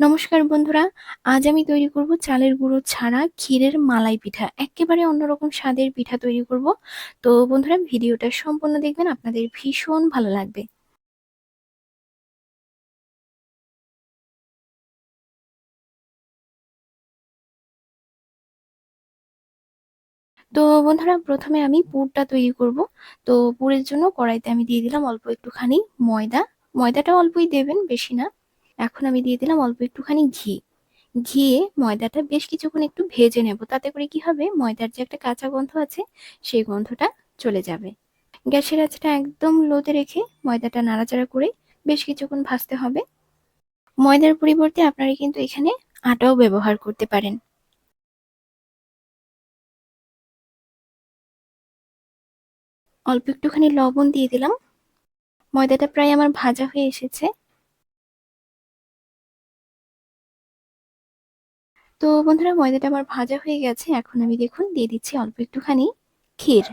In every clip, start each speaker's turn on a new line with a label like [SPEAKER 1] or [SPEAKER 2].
[SPEAKER 1] নমস্কার বন্ধুরা, আজ আমি তৈরি করব চালের গুঁড়ো ছাড়া ক্ষীরের মালাই পিঠা। একেবারে অন্যরকম স্বাদের পিঠা তৈরি করব। তো বন্ধুরা, ভিডিওটা সম্পূর্ণ দেখবেন, আপনাদের ভীষণ ভালো লাগবে। তো বন্ধুরা, প্রথমে আমি পুরটা তৈরি করব। তো পুরের জন্য কড়াইতে আমি দিয়ে দিলাম অল্প একটুখানি ময়দা। ময়দাটা অল্পই দেবেন, বেশি না। এখন আমি দিয়ে দিলাম অল্প একটুখানি ঘি। ঘিয়ে ময়দাটা বেশ কিছুক্ষণ একটু ভেজে নেব। তাতে করে কি হবে? ময়দার যে একটা কাঁচা গন্ধ আছে, সেই গন্ধটা চলে যাবে। গ্যাসের আঁচটা একদম লোতে রেখে ময়দাটা নাড়াচাড়া করে বেশ কিছুক্ষণ ভাজতে হবে। ময়দার পরিবর্তে আপনারা কিন্তু এখানে আটাও ব্যবহার করতে পারেন। অল্প একটুখানি লবণ দিয়ে দিলাম। ময়দাটা প্রায় আমার ভাজা হয়ে এসেছে। তো বন্ধুরা, ময়দাটা আমার ভাজা হয়ে গেছে। এখন আমি দেখুন, দিয়ে দিচ্ছি অল্প একটুখানি ক্ষীর।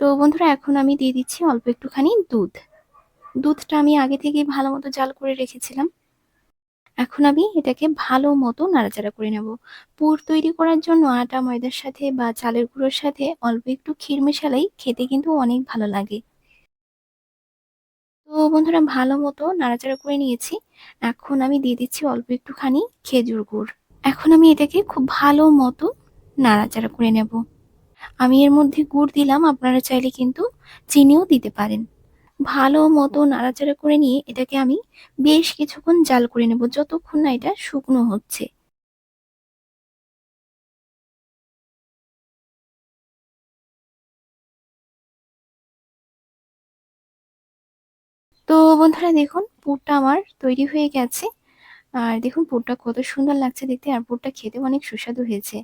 [SPEAKER 1] তো বন্ধুরা, এখন আমি দিয়ে দিচ্ছি অল্প একটুখানি দুধ। দুধটা আমি আগে থেকে ভালো মতো জাল করে রেখেছিলাম। এখন আমি এটাকে ভালো মতো নাড়াচাড়া করে নেব। পুর তৈরি করার জন্য আটা, ময়দার সাথে বা চালের গুঁড়োর সাথে অল্প একটু ক্ষীর মেশালেই খেতে কিন্তু অনেক ভালো লাগে। তো বন্ধুরা ভালো মতো নাড়াচাড়া করে নিয়েছি। এখন আমি দিয়ে দিচ্ছি অল্প একটুখানি খেজুর গুড়। এখন আমি এটাকে খুব ভালো মতো নাড়াচাড়া করে নেব। আমি এর মধ্যে গুড় দিলাম, আপনারা চাইলে কিন্তু চিনিও দিতে পারেন। ভালো মতো নাড়াচাড়া করে নিয়ে এটাকে আমি বেশ কিছুক্ষণ জাল করে নেব, যতক্ষণ না এটা শুকনো হচ্ছে। তো বন্ধুরা দেখুন, পুরটা আমার তৈরি হয়ে গেছে। আর দেখুন, পুরটা কত সুন্দর লাগছে দেখতে, আর পুরটা খেতে অনেক সুস্বাদু হয়েছে।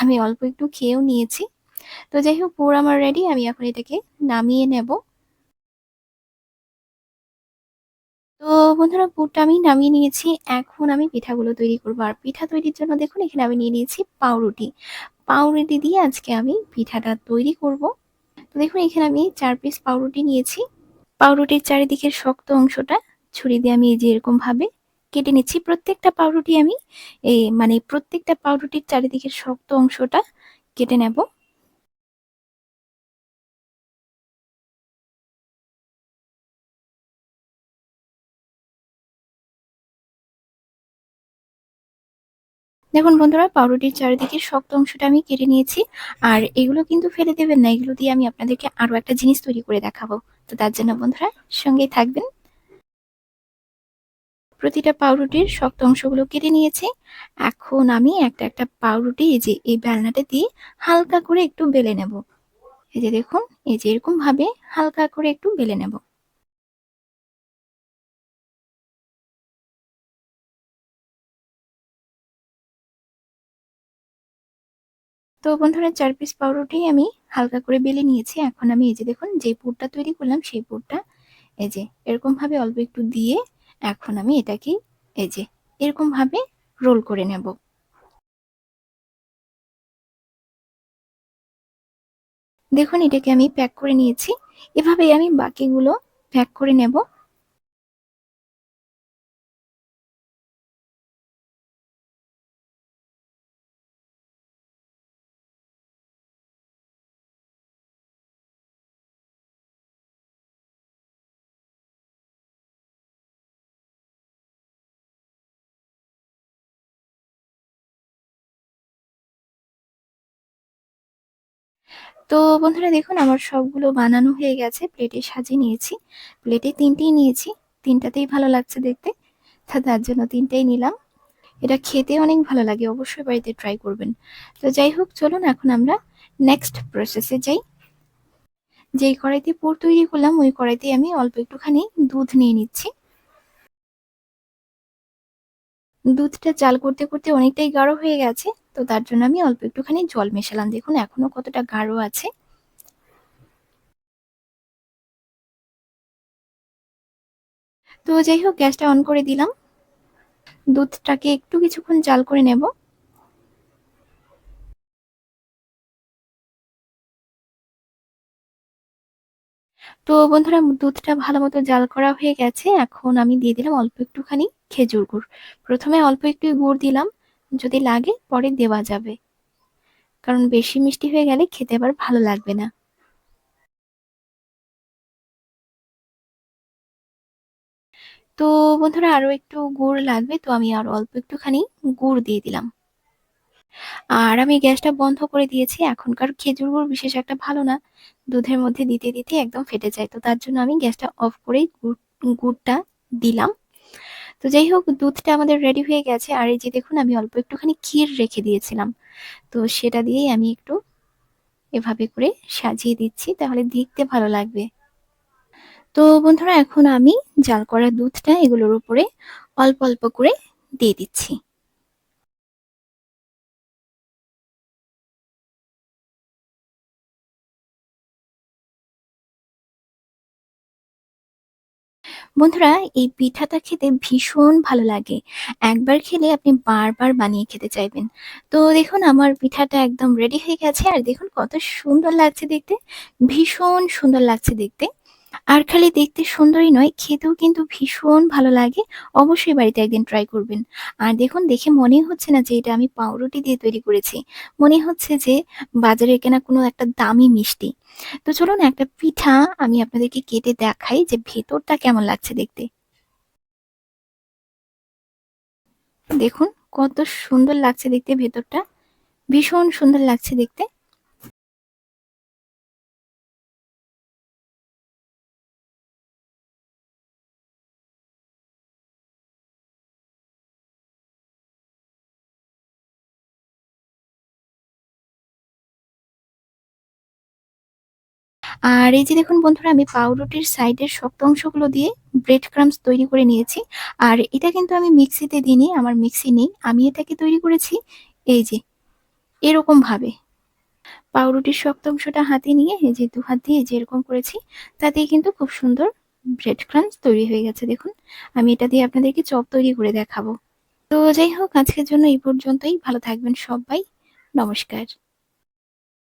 [SPEAKER 1] আমি অল্প একটু খেয়েও নিয়েছি। তো যাই হোক, পুর আমার রেডি আমি এখন এটাকে নামিয়ে নেব। তো বন্ধুরা, পুরটা আমি নামিয়ে নিয়েছি। এখন আমি পিঠাগুলো তৈরি করব। আর পিঠা তৈরির জন্য দেখুন, এখানে আমি নিয়ে নিয়েছি পাউরুটি। পাউরুটি দিয়ে আজকে আমি পিঠাটা তৈরি করব। তো দেখুন, এখানে আমি চার পিস পাউরুটি নিয়েছি। পাউরুটির চারিদিকের শক্ত অংশটা ছুরি দিয়ে আমি এই যে এরকম ভাবে কেটে নিচ্ছি। প্রত্যেকটা পাউরুটি আমি এই মানে প্রত্যেকটা পাউরুটির চারিদিকের শক্ত অংশটা কেটে নেব। দেখুন বন্ধুরা, পাউরুটির চারিদিকে শক্ত অংশটা আমি কেটে নিয়েছি। আর এগুলো কিন্তু ফেলে দেবেন না, এগুলো দিয়ে আমি আপনাদেরকে আরও একটা জিনিস তৈরি করে দেখাবো। তো তার জন্য বন্ধুরা সঙ্গেই থাকবেন। প্রতিটা পাউরুটির শক্ত অংশগুলো কেটে নিয়েছি। এখন আমি একটা একটা পাউরুটি এই যে এই বেলনাটা দিয়ে হালকা করে একটু বেলে নেব। এই যে দেখুন, এই যে এরকম ভাবে হালকা করে একটু বেলে নেব। তো বন্ধুরা চার পিস পাউরুটি আমি হালকা করে বেলে নিয়েছি। এখন আমি এই যে দেখুন যে পুরটা তৈরি করলাম, সেই পুরটা এই যে এরকম ভাবে অল্প একটু দিয়ে এখন আমি এটাকে এই যে এরকম ভাবে রোল করে নেব। দেখুন, এটাকে আমি প্যাক করে নিয়েছি। এভাবেই আমি বাকিগুলো প্যাক করে নেব। তো বন্ধুরা দেখুন, আমার সবগুলো বানানো হয়ে গেছে। প্লেটে সাজিয়ে নিয়েছি। প্লেটে তিনটেই নিয়েছি। তিনটাতেই ভালো লাগছে দেখতে। তা তার জন্য তিনটেই নিলাম। এটা খেতে অনেক ভালো লাগে, অবশ্যই বাড়িতে ট্রাই করবেন। তো যাই হোক, চলুন এখন আমরা নেক্সট প্রসেসে যাই। যেই কড়াইতে পুর তৈরি করলাম, ওই কড়াইতে আমি অল্প একটুখানি দুধ নিয়ে নিচ্ছি। দুধটা চাল করতে করতে অনেকটাই গাঢ় হয়ে গেছে, তো তার জন্য আমি অল্প একটুখানি জল মেশালাম। দেখুন, এখনও কতটা গাঢ় আছে। তো যাই হোক, গ্যাসটা অন করে দিলাম। দুধটাকে একটু কিছুক্ষণ জাল করে নেব। তো বন্ধুরা, দুধটা ভালো মতো জাল করা হয়ে গেছে। এখন আমি দিয়ে দিলাম অল্প একটুখানি খেজুর গুড়। প্রথমে অল্প একটু গুড় দিলাম। যদি লাগে, পরে দেওয়া যাবে। কারণ বেশি মিষ্টি হয়ে গেলে খেতে আবার ভালো লাগবে না। তো বন্ধুরা আরও একটু গুড় লাগবে, তো আমি আর অল্প একটুখানি গুড় দিয়ে দিলাম। আর আমি গ্যাসটা বন্ধ করে দিয়েছি। এখনকার খেজুর গুড় বিশেষ একটা ভালো না। দুধের মধ্যে দিতে দিতে একদম ফেটে যায়। তো তার জন্য আমি গ্যাসটা অফ করেই গুড়, গুড়টা দিলাম। তো যাই হোক, দুধটা আমাদের রেডি হয়ে গেছে। আর এই যে দেখুন, আমি অল্প একটুখানি ক্ষীর রেখে দিয়েছিলাম। তো সেটা দিয়েই আমি একটু এভাবে করে সাজিয়ে দিচ্ছি, তাহলে দেখতে ভালো লাগবে। তো বন্ধুরা, এখন আমি জাল করা দুধটা এগুলোর উপরে অল্প অল্প করে দিয়ে দিচ্ছি। বন্ধুরা, এই পিঠাটা খেতে ভীষণ ভালো লাগে। একবার খেলে আপনি বারবার বানিয়ে খেতে চাইবেন। তো দেখুন, আমার পিঠাটা একদম রেডি হয়ে গেছে। আর দেখুন কত সুন্দর লাগছে দেখতে। ভীষণ সুন্দর লাগছে দেখতে। আর খালি দেখতে সুন্দরই নয়, খেতেও কিন্তু ভীষণ ভালো লাগে। অবশ্যই বাড়িতে একদিন ট্রাই করবেন। আর দেখুন, দেখে মনেই হচ্ছে না যে এটা আমি পাউরুটি দিয়ে তৈরি করেছি। মনে হচ্ছে যে বাজারে কেনা কোনো একটা দামি মিষ্টি। তো চলুন একটা পিঠা আমি আপনাদেরকে কেটে দেখাই যে ভেতরটা কেমন লাগছে দেখতে। দেখুন, কত সুন্দর লাগছে দেখতে ভেতরটা। ভীষণ সুন্দর লাগছে দেখতে। আর এই যে দেখুন বন্ধুরা, আমি পাউরুটির সাইডের শক্ত অংশগুলো দিয়ে ব্রেড ক্রামস তৈরি করে নিয়েছি। আর এটা কিন্তু আমি মিক্সিতে দিইনি, আমার মিক্সি নেই। আমি এটাকে তৈরি করেছি এই যে এরকম ভাবে পাউরুটির শক্ত অংশটা হাতে নিয়ে এই যে দু হাত দিয়ে যেরকম করেছি তাতেই কিন্তু খুব সুন্দর ব্রেড ক্রামস তৈরি হয়ে গেছে। দেখুন, আমি এটা দিয়ে আপনাদেরকে চপ তৈরি করে দেখাবো। তো যাই হোক, আজকের জন্য এই পর্যন্তই। ভালো থাকবেন সবাই। নমস্কার।